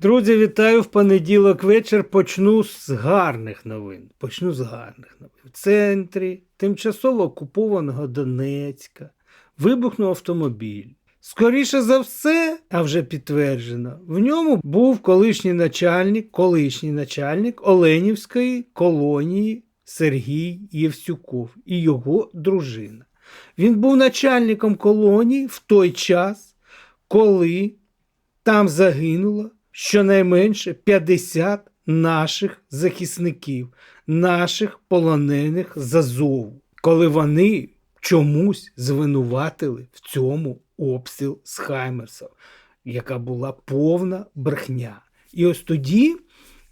Друзі, вітаю в понеділок вечір. Почну з гарних новин. Почну з гарних новин. В центрі тимчасово окупованого Донецька вибухнув автомобіль. Скоріше за все, а вже підтверджено, в ньому був колишній начальник, колишній начальник Оленівської колонії Сергій Євсюков і його дружина. Він був начальником колонії в той час, коли там загинуло щонайменше 50 наших захисників, наших полонених з Азову, коли вони чомусь звинуватили в цьому обстріл з Хаймерсом, яка була повна брехня. І ось тоді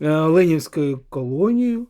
е, Ленівською колонією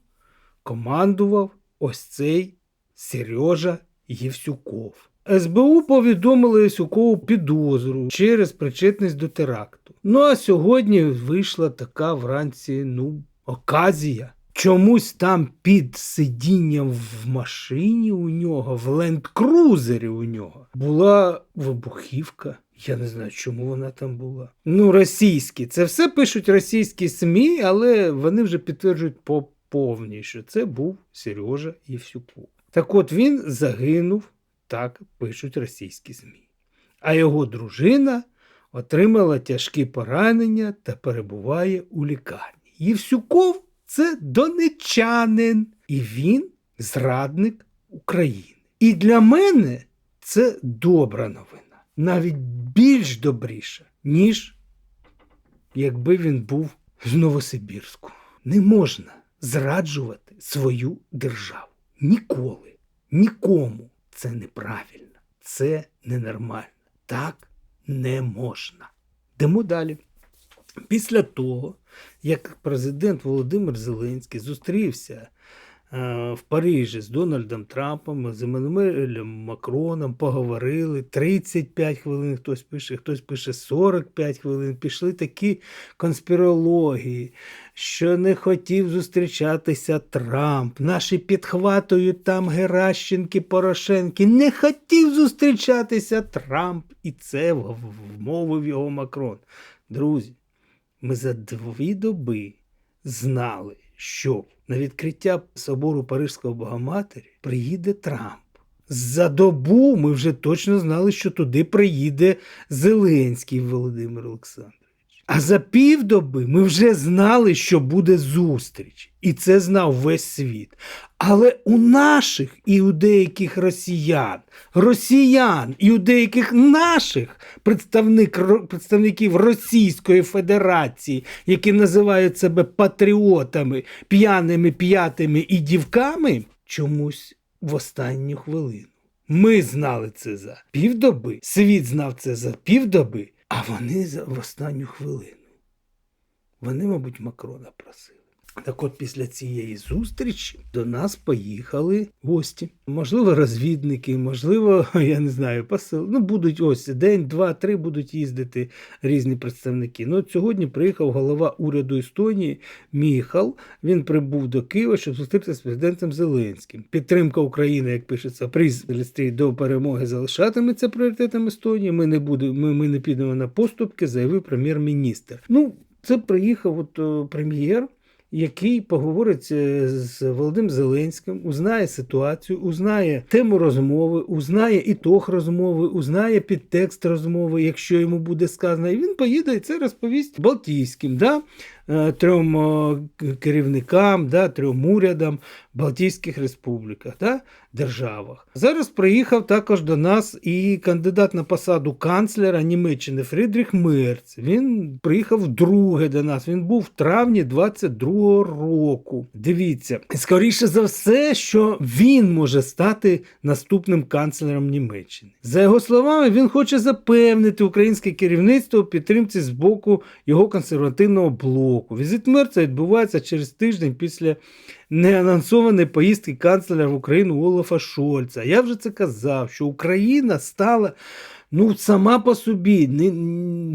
командував ось цей Сережа Євсюков. СБУ повідомили Євсюкову підозру через причетність до теракту. Ну а сьогодні вийшла така вранці ну, оказія. Чомусь там під сидінням в машині у нього, в ленд-крузері у нього, була вибухівка. Я не знаю, чому вона там була. Ну, російські. Це все пишуть російські СМІ, але вони вже підтверджують по повній, що це був Сережа Євсюков. Так от він загинув, так пишуть російські ЗМІ. А його дружина отримала тяжкі поранення та перебуває у лікарні. Євсюков це донечанин, і він зрадник України. І для мене це добра новина, навіть більш добріша, ніж якби він був з Новосибірську. Не можна зраджувати свою державу. Ніколи, нікому. Це неправильно, це ненормально. Так не можна. Йдемо далі. Після того, як президент Володимир Зеленський зустрівся в Парижі з Дональдом Трампом, з Еммануелем Макроном, поговорили 35 хвилин, хтось пише, хтось пише 45 хвилин. Пішли такі конспірології, що не хотів зустрічатися Трамп. Наші підхватують там Геращенки, Порошенки. Не хотів зустрічатися Трамп. І це вмовив його Макрон. Друзі, ми за дві доби знали, що на відкриття собору Парижського Богоматері приїде Трамп. За добу ми вже точно знали, що туди приїде Зеленський Володимир Олександрович. А за півдоби ми вже знали, що буде зустріч, і це знав весь світ. Але у наших і у деяких росіян, росіян і у деяких наших представник, представників Російської Федерації, які називають себе патріотами, п'яними п'ятими і дівками, чомусь в останню хвилину. Ми знали це за півдоби, світ знав це за півдоби, а вони в останню хвилину. Вони, мабуть, Макрона просили. Так от після цієї зустрічі до нас поїхали гості. Можливо, розвідники, можливо, я не знаю, посил. Ну, будуть ось день, два, три будуть їздити різні представники. Ну, от сьогодні приїхав голова уряду Естонії Міхал. Він прибув до Києва, щоб зустрітися з президентом Зеленським. Підтримка України, як пишеться, пристрій до перемоги залишатиметься пріоритетом Естонії. Ми не будемо, ми, ми не підемо на поступки, заявив прем'єр-міністр. Ну, це приїхав от о, прем'єр який поговорить е, з Володимиром Зеленським, узнає ситуацію, узнає тему розмови, узнає ітог розмови, узнає підтекст розмови, якщо йому буде сказано, і він поїде і це розповість Балтійським, да? Е, трьом е, керівникам, да? трьом урядам Балтійських республіках, да? державах. Зараз приїхав також до нас і кандидат на посаду канцлера Німеччини Фрідріх Мерц. Він приїхав вдруге до нас. Він був в травні 22-го року. Дивіться, скоріше за все, що він може стати наступним канцлером Німеччини. За його словами, він хоче запевнити українське керівництво у підтримці з боку його консервативного блоку. Візит Мерца відбувається через тиждень після неанонсованої поїздки канцлера в Україну Олафа Шольца. Я вже це казав, що Україна стала. Ну, сама по собі,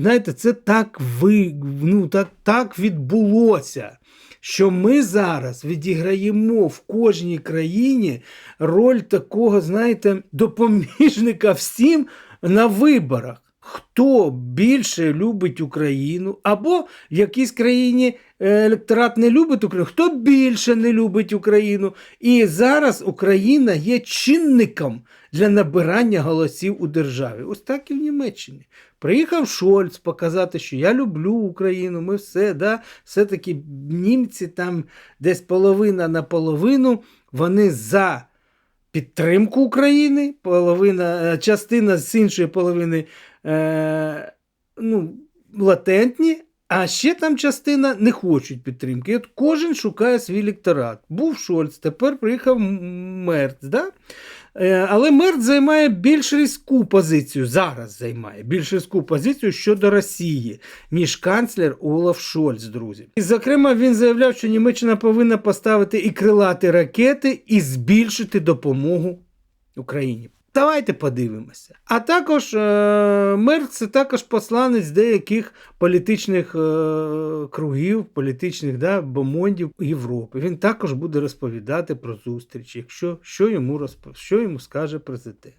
знаєте, це так ви, ну, так, так відбулося, що ми зараз відіграємо в кожній країні роль такого, знаєте, допоміжника всім на виборах. Хто більше любить Україну, або в якійсь країні е, електорат не любить Україну, хто більше не любить Україну. І зараз Україна є чинником для набирання голосів у державі. Ось так і в Німеччині. Приїхав Шольц показати, що я люблю Україну, ми все, да, все-таки німці там десь половина на половину, вони за підтримку України, половина, е, частина з іншої половини е, ну, латентні, а ще там частина не хочуть підтримки. От кожен шукає свій електорат. Був Шольц, тепер приїхав Мерц. Да? Е, Але Мерц займає більш різку позицію, зараз займає більш різку позицію щодо Росії, ніж канцлер Олаф Шольц, друзі. І, зокрема, він заявляв, що Німеччина повинна поставити і крилати ракети, і збільшити допомогу Україні. Давайте подивимося. А також е, це також посланець деяких політичних е, кругів, політичних да, бомондів Європи. Він також буде розповідати про зустріч, якщо що йому розп... що йому скаже президент.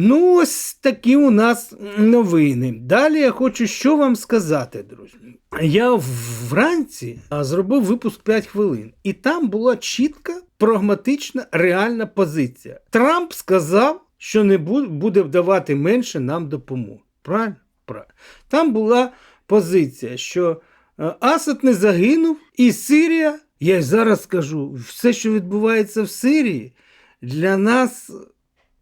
Ну, ось такі у нас новини. Далі я хочу що вам сказати, друзі. Я вранці зробив випуск 5 хвилин, і там була чітка, прагматична, реальна позиція. Трамп сказав, що не буде давати менше нам допомоги. Правильно? Правильно. Там була позиція, що е, Асад не загинув, і Сирія, я зараз скажу, все, що відбувається в Сирії, для нас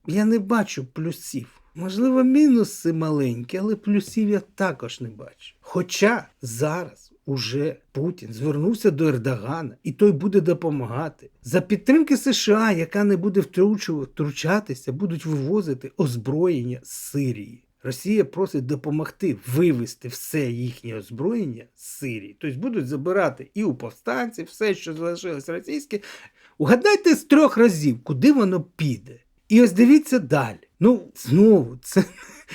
я не бачу плюсів. Можливо, мінуси маленькі, але плюсів я також не бачу. Хоча зараз уже Путін звернувся до Ердогана, і той буде допомагати. За підтримки США, яка не буде втручатися, будуть вивозити озброєння з Сирії. Росія просить допомогти вивести все їхнє озброєння з Сирії. Тобто будуть забирати і у повстанців все, що залишилось російське. Угадайте з трьох разів, куди воно піде. І ось дивіться далі. Ну, знову, це,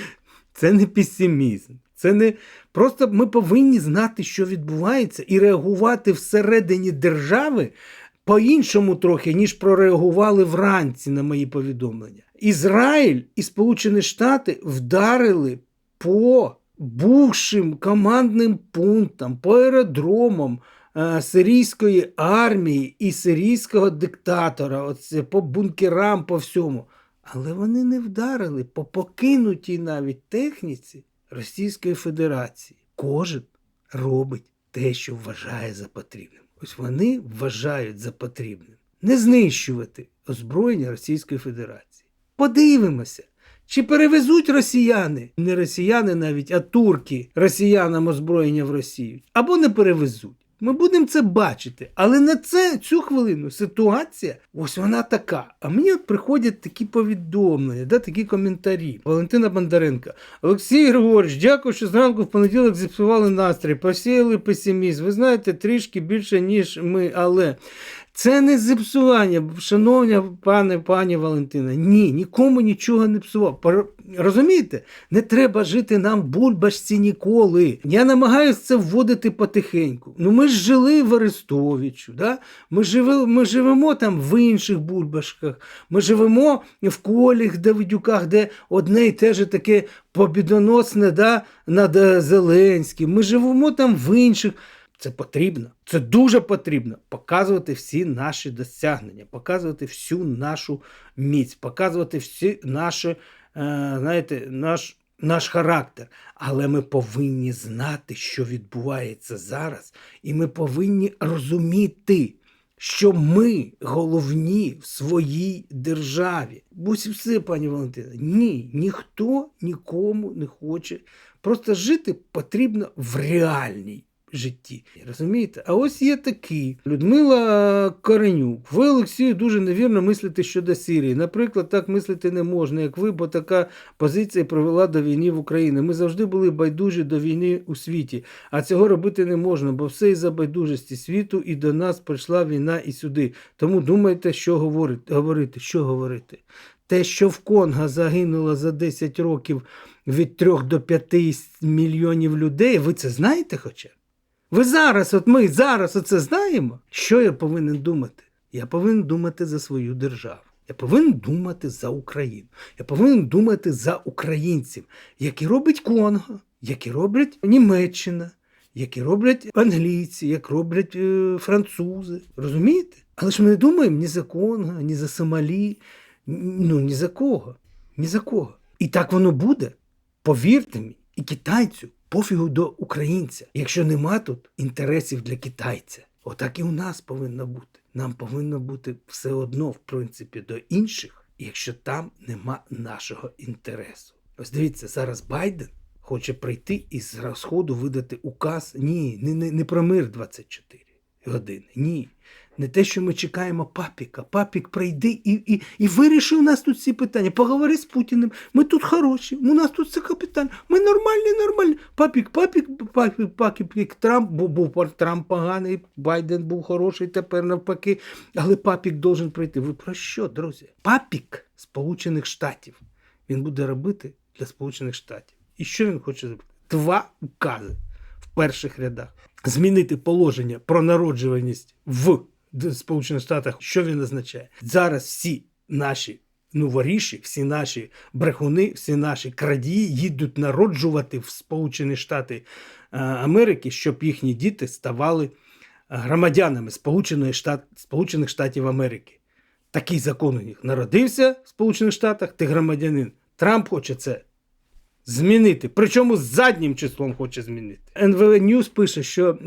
це не песимізм. Це не просто ми повинні знати, що відбувається, і реагувати всередині держави по-іншому трохи, ніж прореагували вранці на мої повідомлення. Ізраїль і Сполучені Штати вдарили по бувшим командним пунктам, по аеродромам е, сирійської армії і сирійського диктатора, оце, по бункерам, по всьому. Але вони не вдарили по покинутій навіть техніці Російської Федерації. Кожен робить те, що вважає за потрібним. Ось вони вважають за потрібним не знищувати озброєння Російської Федерації. Подивимося, чи перевезуть росіяни, не росіяни навіть, а турки росіянам озброєння в Росію, або не перевезуть. Ми будемо це бачити, але на це цю хвилину ситуація, ось вона така. А мені приходять такі повідомлення, да, такі коментарі. Валентина Бондаренко. Олексій Григорович, дякую, що зранку в понеділок зіпсували настрій, посіяли песимізм. Ви знаєте, трішки більше, ніж ми, але. Це не зіпсування, шановня пане пані Валентина. Ні, нікому нічого не псував. Розумієте? Не треба жити нам в бульбашці ніколи. Я намагаюся це вводити потихеньку. Ну ми ж жили в Арестовичу, да? ми, живе, ми живемо там в інших бульбашках, ми живемо в коліх Давидюках, де одне і те ж таке побідоносне да, над е, Зеленським. Ми живемо там в інших. Це потрібно. Це дуже потрібно показувати всі наші досягнення, показувати всю нашу міць, показувати всі наші, е, знаєте, наш, наш характер. Але ми повинні знати, що відбувається зараз, і ми повинні розуміти, що ми головні в своїй державі. Ось все, пані Валентина. Ні, ніхто нікому не хоче. Просто жити потрібно в реальній житті. Розумієте? А ось є такі. Людмила Коренюк. Ви, Олексію, дуже невірно мислите щодо Сирії. Наприклад, так мислити не можна, як ви, бо така позиція привела до війни в Україні. Ми завжди були байдужі до війни у світі, а цього робити не можна, бо все із-за байдужості світу і до нас прийшла війна і сюди. Тому думайте, що говорити. Що говорити? Те, що в Конго загинуло за 10 років від 3 до 5 мільйонів людей, ви це знаєте хоча? Ви зараз, от ми зараз оце знаємо. Що я повинен думати? Я повинен думати за свою державу. Я повинен думати за Україну. Я повинен думати за українців, які робить Конго, які роблять Німеччина, які роблять англійці, як роблять е, французи. Розумієте? Але ж ми не думаємо ні за Конго, ні за Сомалі, ну ні за кого. Ні за кого. І так воно буде. Повірте мені, і китайцю пофігу до українця, якщо нема тут інтересів для китайця. Отак і у нас повинно бути. Нам повинно бути все одно, в принципі, до інших, якщо там нема нашого інтересу. Ось дивіться, зараз Байден хоче прийти і з розходу видати указ. Ні, не, не, не про мир 24 години. Ні. Не те, що ми чекаємо папіка. Папік прийде і, і, і вирішив у нас тут ці питання. Поговори з Путіним. Ми тут хороші, у нас тут все капітально. Ми нормальні, нормальні. Папік, папік, папік, папік, Трамп був, був Трамп поганий, Байден був хороший, тепер навпаки. Але папік должен прийти. Ви про що, друзі? Папік Сполучених Штатів. Він буде робити для Сполучених Штатів. І що він хоче зробити? Два укази в перших рядах. Змінити положення про народжуваність в Сполучених Штатах. Що він означає? Зараз всі наші новоріші, всі наші брехуни, всі наші крадії їдуть народжувати в Сполучені Штати е, Америки, щоб їхні діти ставали громадянами Сполученої Штат, Сполучених Штатів Америки. Такий закон у них народився в Сполучених Штатах, ти громадянин. Трамп хоче це змінити. Причому заднім числом хоче змінити. НВ Ньюс пише, що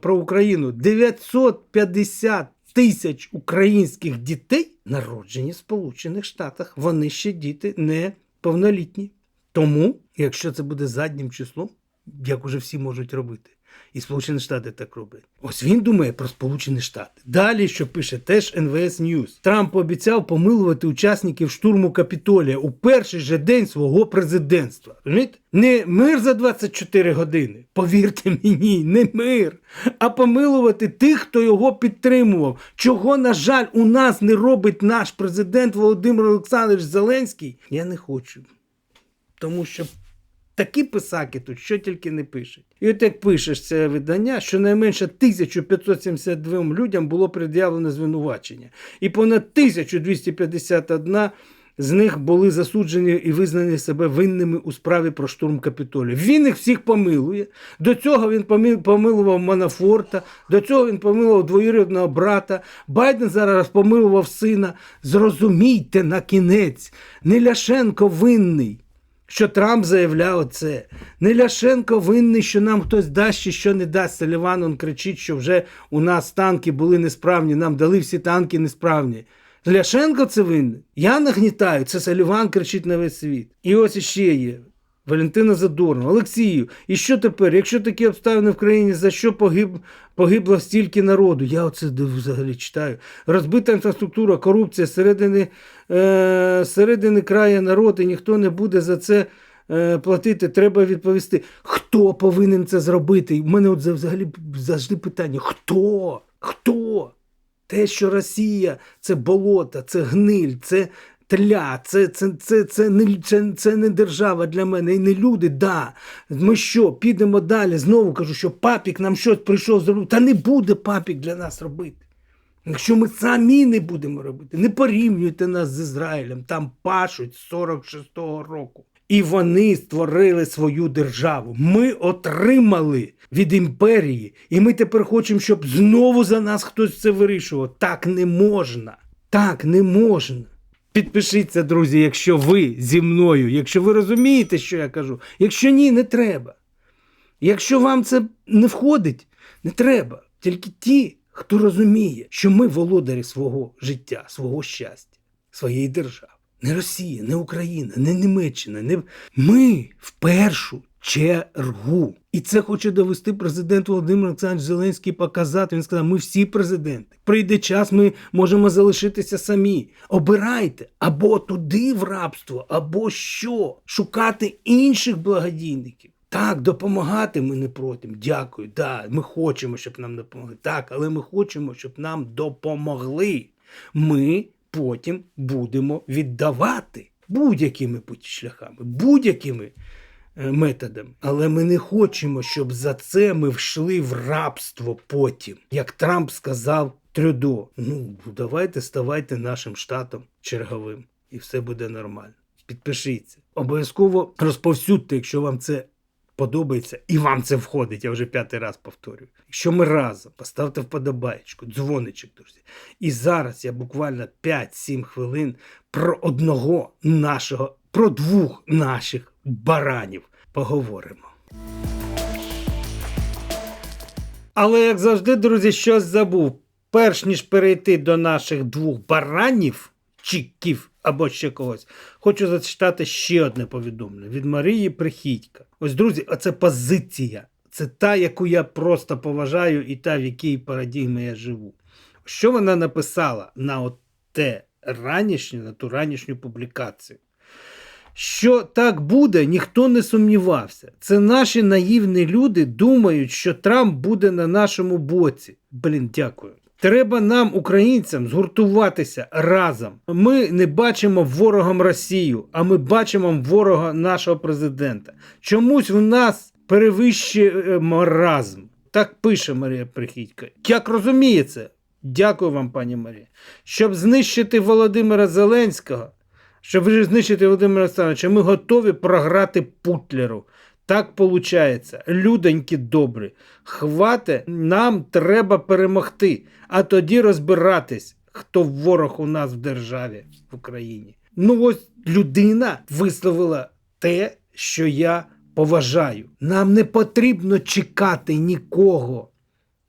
про Україну 950 тисяч українських дітей народжені в Сполучених Штатах. Вони ще діти не повнолітні. Тому, якщо це буде заднім числом, як уже всі можуть робити. І Сполучені Штати так роблять. Ось він думає про Сполучені Штати. Далі, що пише теж НВС Ньюс. Трамп обіцяв помилувати учасників штурму Капітолія у перший же день свого президентства. Розумієте? Не мир за 24 години. Повірте мені, не мир, а помилувати тих, хто його підтримував. Чого, на жаль, у нас не робить наш президент Володимир Олександрович Зеленський. Я не хочу. Тому що Такі писаки тут що тільки не пишуть. І от як пишеш це видання, щонайменше 1572 людям було пред'явлено звинувачення, і понад 1251 з них були засуджені і визнані себе винними у справі про штурм Капітолію. Він їх всіх помилує. До цього він помилував Манафорта, до цього він помилував двоюрідного брата. Байден зараз помилував сина. Зрозумійте на кінець, не Ляшенко винний що Трамп заявляв це. Не Ляшенко винний, що нам хтось дасть чи що не дасть. Саліван кричить, що вже у нас танки були несправні, нам дали всі танки несправні. Ляшенко це винний. Я нагнітаю, це Саліван кричить на весь світ. І ось іще є. Валентина Задорнова, Олексію, і що тепер? Якщо такі обставини в країні, за що погиб, погибло стільки народу? Я оце взагалі читаю. Розбита інфраструктура, корупція, середини, е, середини краю народ, і ніхто не буде за це е, платити. Треба відповісти. Хто повинен це зробити? У мене от за- взагалі завжди питання: хто? Хто? Те, що Росія це болото, це гниль, це тля, це, це, це, це, не, це, це не держава для мене і не люди. Да. Ми що, підемо далі? Знову кажу, що папік нам щось прийшов зробити. Та не буде папік для нас робити. Якщо ми самі не будемо робити, не порівнюйте нас з Ізраїлем, там пашуть з 46-го року. І вони створили свою державу. Ми отримали від імперії, і ми тепер хочемо, щоб знову за нас хтось це вирішував. Так не можна. Так не можна. Підпишіться, друзі, якщо ви зі мною, якщо ви розумієте, що я кажу. Якщо ні, не треба. Якщо вам це не входить, не треба. Тільки ті, хто розуміє, що ми володарі свого життя, свого щастя, своєї держави. Не Росія, не Україна, не Німеччина. Не... Ми в першу чергу. І це хоче довести президент Володимир Олександрович Зеленський показати. Він сказав: ми всі президенти. Прийде час, ми можемо залишитися самі. Обирайте або туди в рабство, або що. Шукати інших благодійників. Так, допомагати ми не проти. Дякую. Да, ми хочемо, щоб нам допомогли. Так, але ми хочемо, щоб нам допомогли. Ми потім будемо віддавати будь-якими шляхами, будь-якими методом. Але ми не хочемо, щоб за це ми вшли в рабство потім. Як Трамп сказав Трюдо, ну давайте ставайте нашим штатом черговим, і все буде нормально. Підпишіться. Обов'язково розповсюдьте, якщо вам це подобається і вам це входить. Я вже п'ятий раз повторюю. Якщо ми разом поставте вподобаєчку, дзвоничок, друзі. І зараз я буквально 5-7 хвилин про одного нашого, про двох наших баранів поговоримо. Але як завжди, друзі, щось забув. Перш ніж перейти до наших двох баранів, чіків або ще когось, хочу зачитати ще одне повідомлення від Марії Прихідька. Ось, друзі, оце позиція. Це та, яку я просто поважаю, і та, в якій парадігмі я живу. Що вона написала на от те ранішнє, на ту ранішню публікацію? Що так буде, ніхто не сумнівався. Це наші наївні люди думають, що Трамп буде на нашому боці. Блін, дякую. Треба нам, українцям, згуртуватися разом. Ми не бачимо ворогом Росію, а ми бачимо ворога нашого президента. Чомусь в нас перевищує маразм. Так пише Марія Прихідько. Як розуміє це? Дякую вам, пані Марія. Щоб знищити Володимира Зеленського, щоб знищити Володимира Олександровича, ми готові програти Путлеру. Так виходить. Людоньки добрі. Хвате, нам треба перемогти, а тоді розбиратись, хто ворог у нас в державі в Україні. Ну ось людина висловила те, що я поважаю. Нам не потрібно чекати нікого.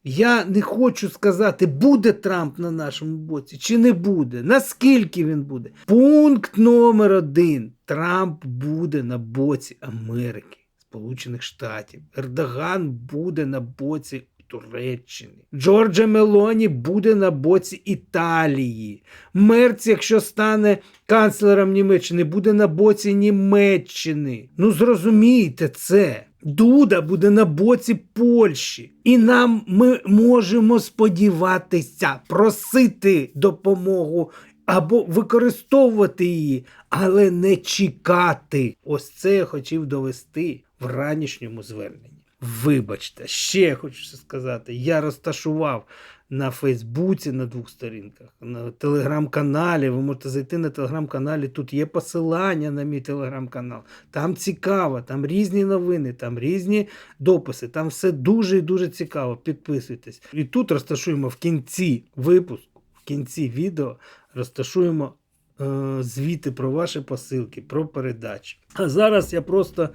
Я не хочу сказати, буде Трамп на нашому боці чи не буде. Наскільки він буде? Пункт номер один: Трамп буде на боці Америки, Сполучених Штатів. Ердоган буде на боці Туреччини. Джорджа Мелоні буде на боці Італії. Мерц, якщо стане канцлером Німеччини, буде на боці Німеччини. Ну зрозумійте це. Дуда буде на боці Польщі, і нам ми можемо сподіватися просити допомогу або використовувати її, але не чекати. Ось це я хотів довести в ранішньому зверненні. Вибачте, ще хочу сказати, я розташував на Фейсбуці на двох сторінках, на телеграм-каналі. Ви можете зайти на телеграм-каналі. Тут є посилання на мій телеграм-канал. Там цікаво, там різні новини, там різні дописи. Там все дуже і дуже цікаво. Підписуйтесь. І тут розташуємо в кінці випуску, в кінці відео розташуємо е, звіти про ваші посилки, про передачі. А зараз я просто,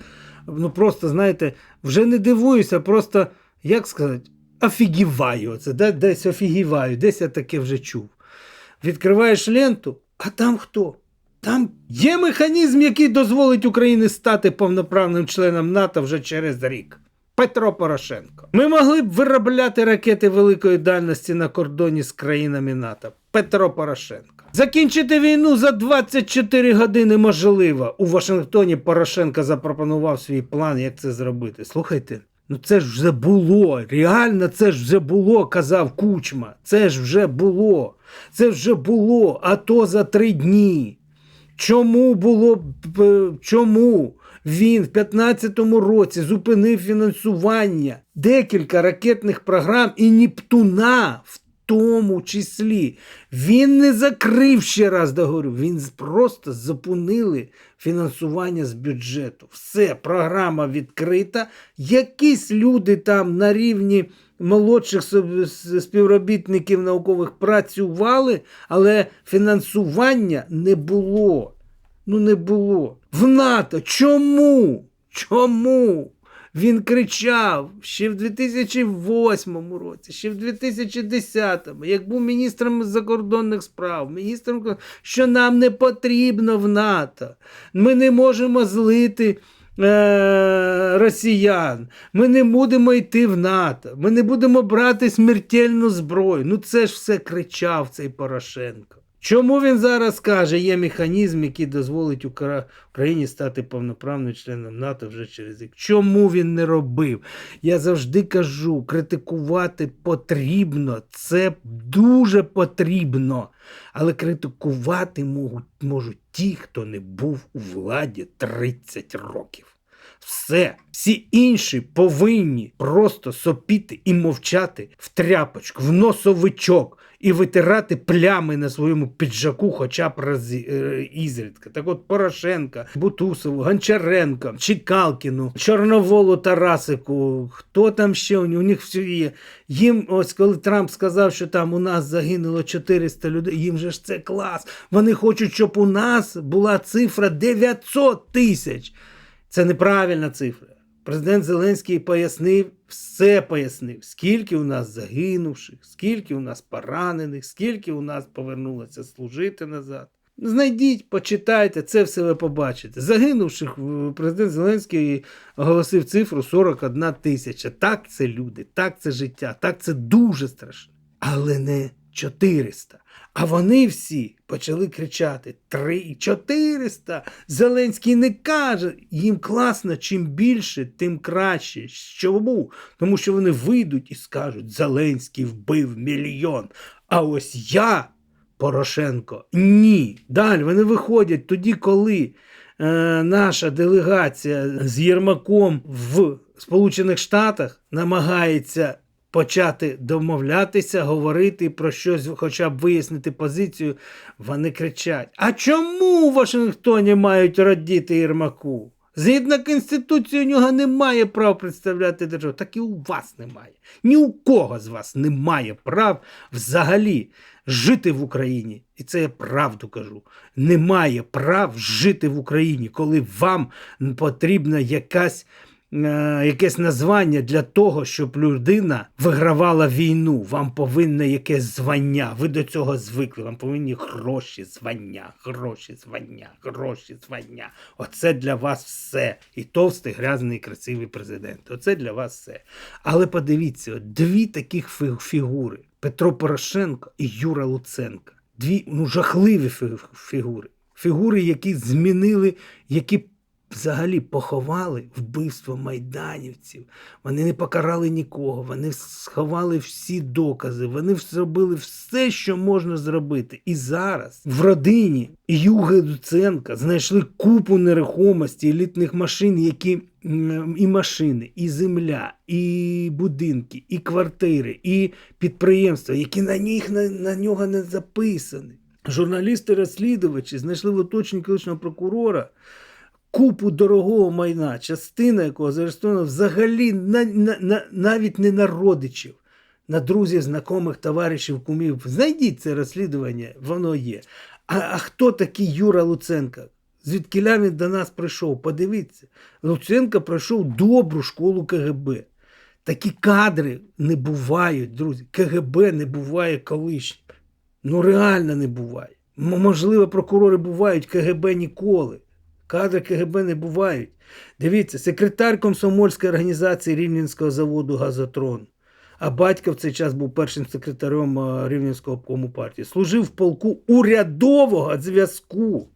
ну просто, знаєте, вже не дивуюся, просто, як сказати, офігіваю. Це де- десь офігіваю, десь я таке вже чув. Відкриваєш ленту, а там хто? Там є механізм, який дозволить Україні стати повноправним членом НАТО вже через рік. Петро Порошенко. Ми могли б виробляти ракети великої дальності на кордоні з країнами НАТО. Петро Порошенко. Закінчити війну за 24 години можливо. У Вашингтоні Порошенко запропонував свій план, як це зробити. Слухайте, ну це ж вже було. Реально, це ж вже було, казав Кучма. Це ж вже було. Це вже було, а то за три дні. Чому було чому він в 15-му році зупинив фінансування декілька ракетних програм і Нептуна в тому числі? Він не закрив ще раз договорю. Він просто зупинили фінансування з бюджету. Все, програма відкрита. Якісь люди там на рівні молодших співробітників наукових працювали, але фінансування не було. Ну не було. В НАТО. Чому? Чому? Він кричав ще в 2008 році, ще в 2010, як був міністром закордонних справ, міністром, що нам не потрібно в НАТО. Ми не можемо злити е, росіян. Ми не будемо йти в НАТО. Ми не будемо брати смертельну зброю. Ну це ж все кричав цей Порошенко. Чому він зараз каже, є механізм, який дозволить Укра- Україні стати повноправним членом НАТО вже через рік? Чому він не робив? Я завжди кажу, критикувати потрібно, це дуже потрібно. Але критикувати можуть, можуть ті, хто не був у владі 30 років. Все. Всі інші повинні просто сопіти і мовчати в тряпочку, в носовичок і витирати плями на своєму піджаку, хоча б раз е, ізрідка. Так от Порошенка, Бутусову, Гончаренко, Чекалкіну, Чорноволу Тарасику, хто там ще у них, у них все є. Їм, ось коли Трамп сказав, що там у нас загинуло 400 людей, їм же ж це клас. Вони хочуть, щоб у нас була цифра 900 тисяч. Це неправильна цифра. Президент Зеленський пояснив, все пояснив, скільки у нас загинувших, скільки у нас поранених, скільки у нас повернулося служити назад. Знайдіть, почитайте, це все ви побачите. Загинувших президент Зеленський оголосив цифру 41 тисяча. Так це люди, так це життя, так це дуже страшно. Але не 400. А вони всі почали кричати: Три 400! Зеленський не каже. Їм класно, чим більше, тим краще. Чому? Тому що вони вийдуть і скажуть: Зеленський вбив мільйон. А ось я, Порошенко, ні. Далі вони виходять тоді, коли е, наша делегація з Єрмаком в Сполучених Штатах намагається почати домовлятися, говорити про щось, хоча б вияснити позицію, вони кричать: А чому в Вашингтоні мають радіти Єрмаку? Згідно Конституції, у нього немає права представляти державу. Так і у вас немає. Ні у кого з вас немає прав взагалі жити в Україні. І це я правду кажу. Немає прав жити в Україні, коли вам потрібна якась якесь названня для того, щоб людина вигравала війну. Вам повинне якесь звання. Ви до цього звикли. Вам повинні гроші, звання, гроші, звання, гроші, звання. Оце для вас все. І товстий, грязний, красивий президент. Оце для вас все. Але подивіться, от дві таких фігури: Петро Порошенко і Юра Луценко. Дві ну, жахливі фігури. Фігури, які змінили, які взагалі поховали вбивство майданівців. Вони не покарали нікого, вони сховали всі докази, вони зробили все, що можна зробити. І зараз в родині Юги Дуценка знайшли купу нерухомості, елітних машин, які і машини, і земля, і будинки, і квартири, і підприємства, які на них на, на нього не записані. Журналісти-розслідувачі знайшли в оточенні колишнього прокурора купу дорогого майна, частина якого заарештована взагалі на, на, на, навіть не на родичів, на друзів, знайомих, товаришів, кумів. Знайдіть це розслідування, воно є. А, а хто такий Юра Луценко? Звідки він до нас прийшов? Подивіться. Луценко пройшов добру школу КГБ. Такі кадри не бувають, друзі. КГБ не буває колишнім. Ну реально не буває. Можливо, прокурори бувають, КГБ ніколи. Кадри КГБ не бувають. Дивіться, секретар комсомольської організації Рівненського заводу Газотрон. А батько в цей час був першим секретарем Рівненського обкому партії. Служив в полку урядового зв'язку.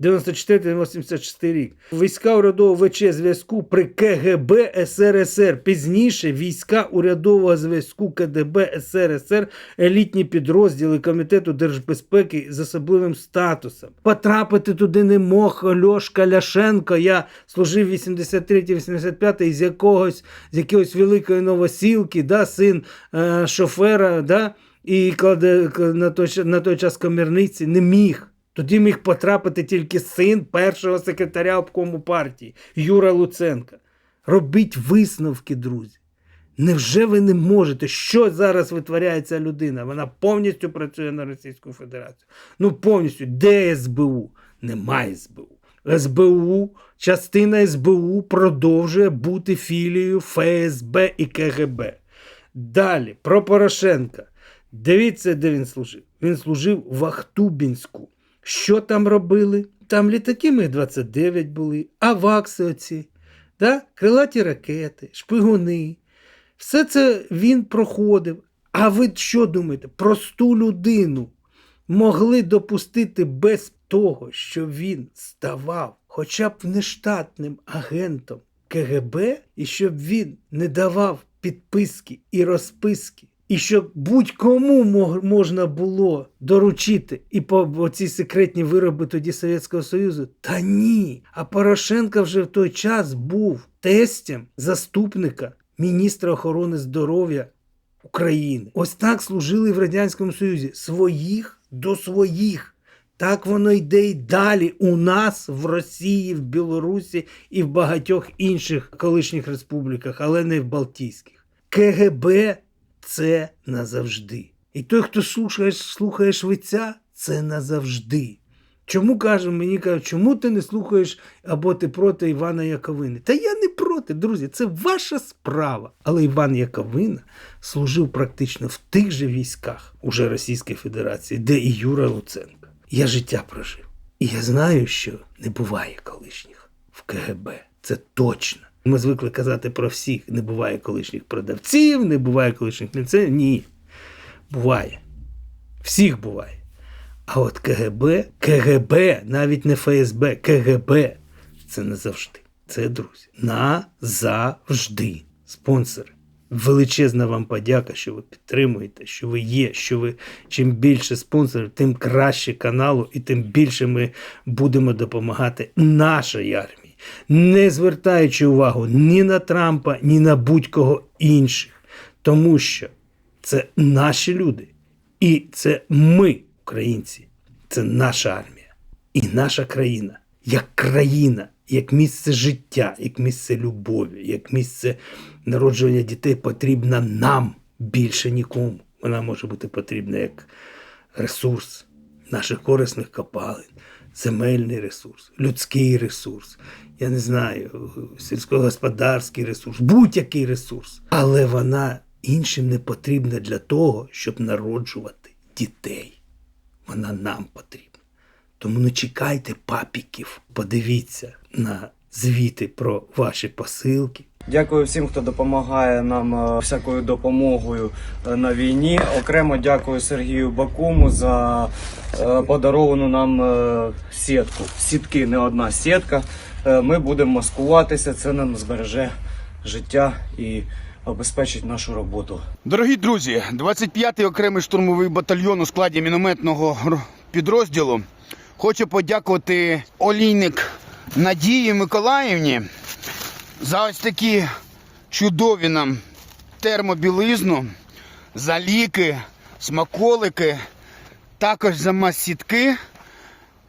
94-86 рік. Війська урядового ВЧ зв'язку при КГБ СРСР. Пізніше війська урядового зв'язку КДБ СРСР, елітні підрозділи Комітету держбезпеки з особливим статусом. Потрапити туди не мог Льошка Ляшенко. Я служив 83-85 з якогось з якоїсь великої новосілки, да, син е, шофера, да, і кладе на той, на той час комірниці не міг. Тоді міг потрапити тільки син першого секретаря обкому партії Юра Луценка. Робіть висновки, друзі. Невже ви не можете? Що зараз витворяє ця людина? Вона повністю працює на Російську Федерацію. Ну, повністю. Де СБУ? Немає СБУ. СБУ, частина СБУ продовжує бути філією ФСБ і КГБ. Далі, про Порошенка. Дивіться, де він служив. Він служив в Ахтубінську. Що там робили? Там літаки Міг-29 були, авакси оці, да? крилаті ракети, шпигуни. Все це він проходив. А ви що думаєте? Просту людину могли допустити без того, що він ставав хоча б нештатним агентом КГБ, і щоб він не давав підписки і розписки І що будь-кому можна було доручити і по ці секретні вироби тоді Совєтського Союзу. Та ні. А Порошенко вже в той час був тестем заступника міністра охорони здоров'я України. Ось так служили в Радянському Союзі. Своїх до своїх. Так воно йде й далі у нас в Росії, в Білорусі і в багатьох інших колишніх республіках, але не в Балтійських. КГБ це назавжди. І той, хто слухає, слухає швеця, це назавжди. Чому кажуть, мені кажуть, чому ти не слухаєш або ти проти Івана Яковини? Та я не проти, друзі, це ваша справа. Але Іван Яковина служив практично в тих же військах уже Російської Федерації, де і Юра Луценко. Я життя прожив. І я знаю, що не буває колишніх в КГБ. Це точно. Ми звикли казати про всіх. Не буває колишніх продавців, не буває колишніх ліцеїв. Ні. Буває. Всіх буває. А от КГБ, КГБ, навіть не ФСБ, КГБ це не завжди. Це друзі. Назавжди. Спонсори. Величезна вам подяка, що ви підтримуєте, що ви є, що ви чим більше спонсорів, тим краще каналу, і тим більше ми будемо допомагати нашій армії, не звертаючи увагу ні на Трампа, ні на будь-кого інших. Тому що це наші люди. І це ми, українці, це наша армія і наша країна, як країна, як місце життя, як місце любові, як місце народжування дітей потрібна нам більше нікому. Вона може бути потрібна як ресурс наших корисних копалин, земельний ресурс, людський ресурс, я не знаю, сільськогосподарський ресурс, будь-який ресурс. Але вона іншим не потрібна для того, щоб народжувати дітей. Вона нам потрібна. Тому не чекайте папіків. Подивіться на звіти про ваші посилки. Дякую всім, хто допомагає нам е, всякою допомогою е, на війні. Окремо дякую Сергію Бакуму за е, подаровану нам сітку. Сітки не одна сітка. Ми будемо маскуватися, це нам збереже життя і обезпечить нашу роботу. Дорогі друзі, 25-й окремий штурмовий батальйон у складі мінометного підрозділу хочу подякувати Олійник Надії Миколаївні за ось такі чудові нам термобілизну, за ліки, смаколики, також за мас-сітки.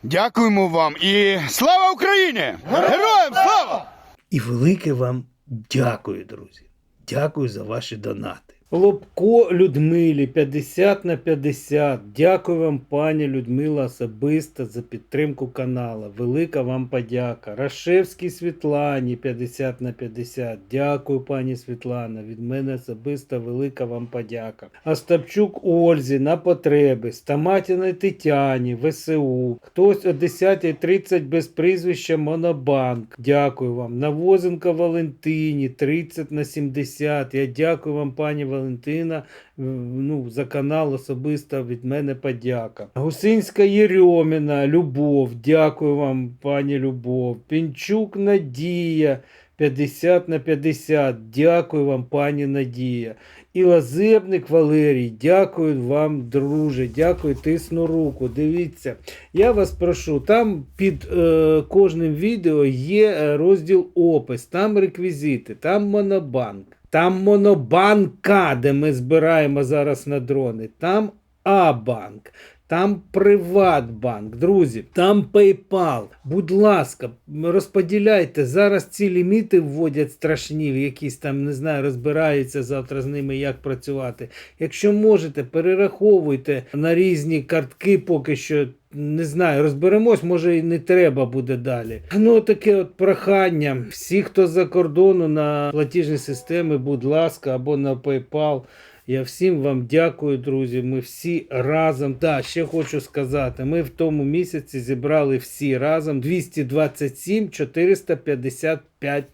Дякуємо вам і слава Україні! Героям слава! І велике вам дякую, друзі. Дякую за ваші донати. Лобко Людмилі 50 на 50. Дякую вам, пані Людмила, особисто за підтримку канала. Велика вам подяка. Рашевській Світлані 50 на 50. Дякую, пані Світлана. Від мене особисто велика вам подяка. Остапчук Ользі на потреби. Стаматіної Тетяні, ВСУ. Хтось о 10.30 без прізвища Монобанк. Дякую вам. Навозенко Валентині 30 на 70. Я дякую вам, пані Валентина. Ну, за канал особисто від мене подяка. Гусинська Єрьоміна, Любов. Дякую вам, пані Любов. Пінчук Надія. 50 на 50. Дякую вам, пані Надія. І Лазебник Валерій, дякую вам, друже. Дякую, тисну руку. Дивіться, я вас прошу, там під е, кожним відео є е, розділ опис, там реквізити, там монобанк, там монобанка, де ми збираємо зараз на дрони, там А-банк. Там Приватбанк, друзі, там PayPal. Будь ласка, розподіляйте. Зараз ці ліміти вводять страшні, якісь там, не знаю, розбираються завтра з ними, як працювати. Якщо можете, перераховуйте на різні картки, поки що. Не знаю, розберемось, може і не треба буде далі. Ну, таке от прохання. Всі, хто за кордону на платіжні системи, будь ласка, або на PayPal. Я всім вам дякую, друзі. Ми всі разом. Так, ще хочу сказати, ми в тому місяці зібрали всі разом 227 455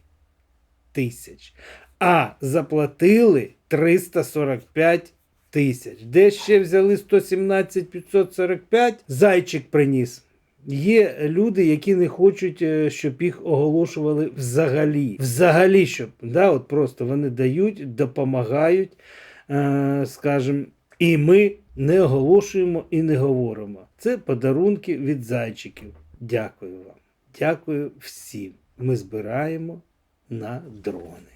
тисяч. А заплатили 345 тисяч. Де ще взяли 117 545? Зайчик приніс. Є люди, які не хочуть, е, щоб їх оголошували взагалі. Взагалі, щоб да, от просто вони дають, допомагають. е, скажімо, і ми не оголошуємо і не говоримо. Це подарунки від зайчиків. Дякую вам. Дякую всім. Ми збираємо на дрони.